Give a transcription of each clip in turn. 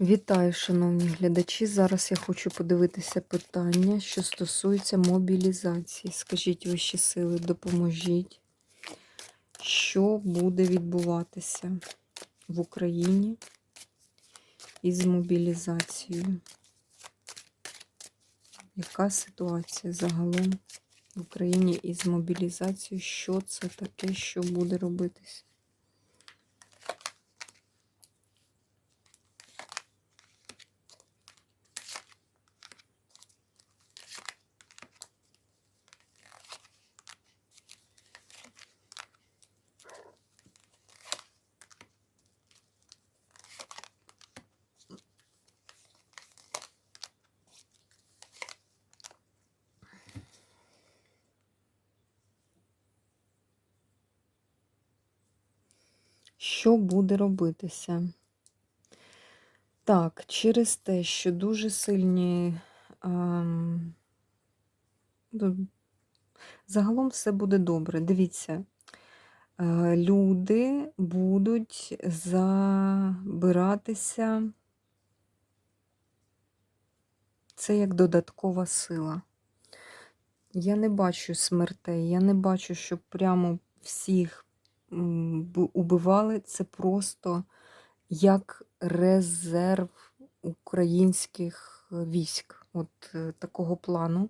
Вітаю, шановні глядачі. Зараз я хочу подивитися питання, що стосується мобілізації. Скажіть вищі сили, допоможіть, що буде відбуватися в Україні із мобілізацією? Яка ситуація загалом в Україні із мобілізацією? Що це таке, що буде робитися? Що буде робитися? Так, через те, що дуже сильні. ем, Загалом все буде добре. Дивіться, е, люди будуть забиратися. Це як додаткова сила. Я не бачу смертей, я не бачу, щоб прямо всіх убивали. Це просто як резерв українських військ, от е, такого плану.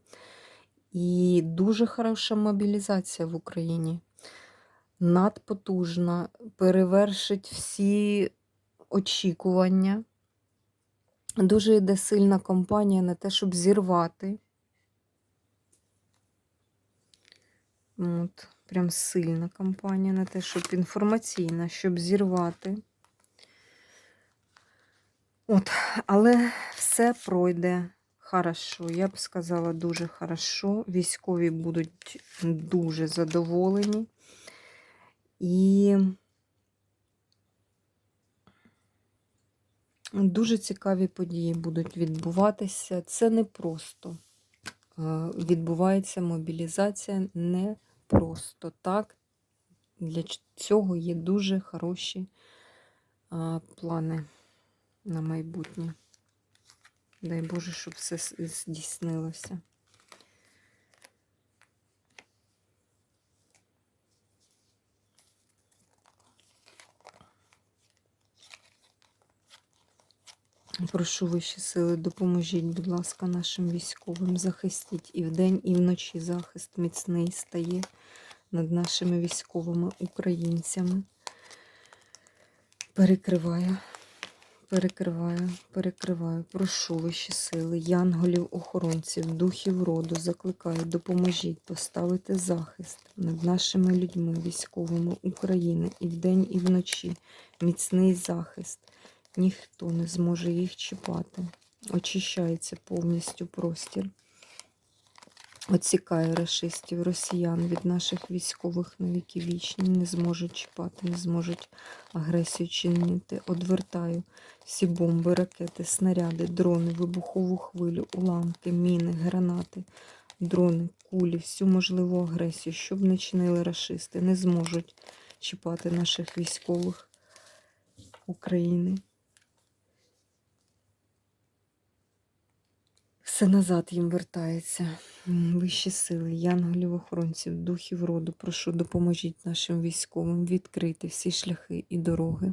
І дуже хороша мобілізація в Україні. Надпотужна, перевершить всі очікування. Дуже йде сильна кампанія на те, щоб зірвати. От, прям сильна кампанія на те, щоб інформаційна, щоб зірвати. От, але все пройде хорошо. Я б сказала, дуже хорошо. Військові будуть дуже задоволені. І дуже цікаві події будуть відбуватися. Це не просто. Е, Відбувається мобілізація не просто так. Для цього є дуже хороші а, плани на майбутнє. Дай Боже, щоб все здійснилося. Прошу вищі сили, допоможіть, будь ласка, нашим військовим. Захистіть і вдень, і вночі захист міцний стає над нашими військовими українцями. Перекриваю, перекриваю, перекриваю. Прошу вищі сили, янголів, охоронців, духів роду, закликаю, допоможіть поставити захист над нашими людьми, військовими України і вдень, і вночі. Міцний захист. Ніхто не зможе їх чіпати. Очищається повністю простір. Оцікає рашистів, росіян від наших військових на віки вічні. Не зможуть чіпати, не зможуть агресію чинити. Одвертаю всі бомби, ракети, снаряди, дрони, вибухову хвилю, уламки, міни, гранати, дрони, кулі, всю можливу агресію, щоб не чинили рашисти, не зможуть чіпати наших військових України. Все назад їм вертається. Вищі сили, янголів, охоронців, духів роду, прошу, допоможіть нашим військовим відкрити всі шляхи і дороги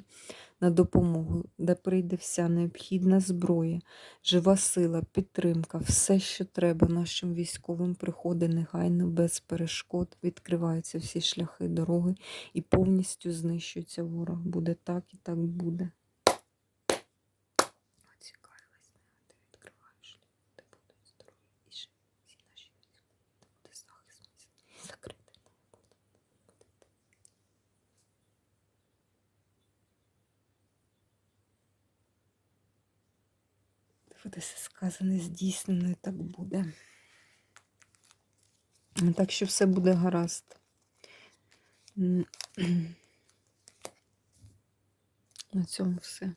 на допомогу, де прийде вся необхідна зброя, жива сила, підтримка, все, що треба нашим військовим, приходить негайно, без перешкод, відкриваються всі шляхи дороги і повністю знищується ворог. Буде так і так буде. Оцікавилась, ти відкриваєш, де будуть здорові і живі всі наші військові, де буде захист міцний, закритий не буде. Буде все сказане, здійснено, і так буде. Так що все буде гаразд. На цьому все.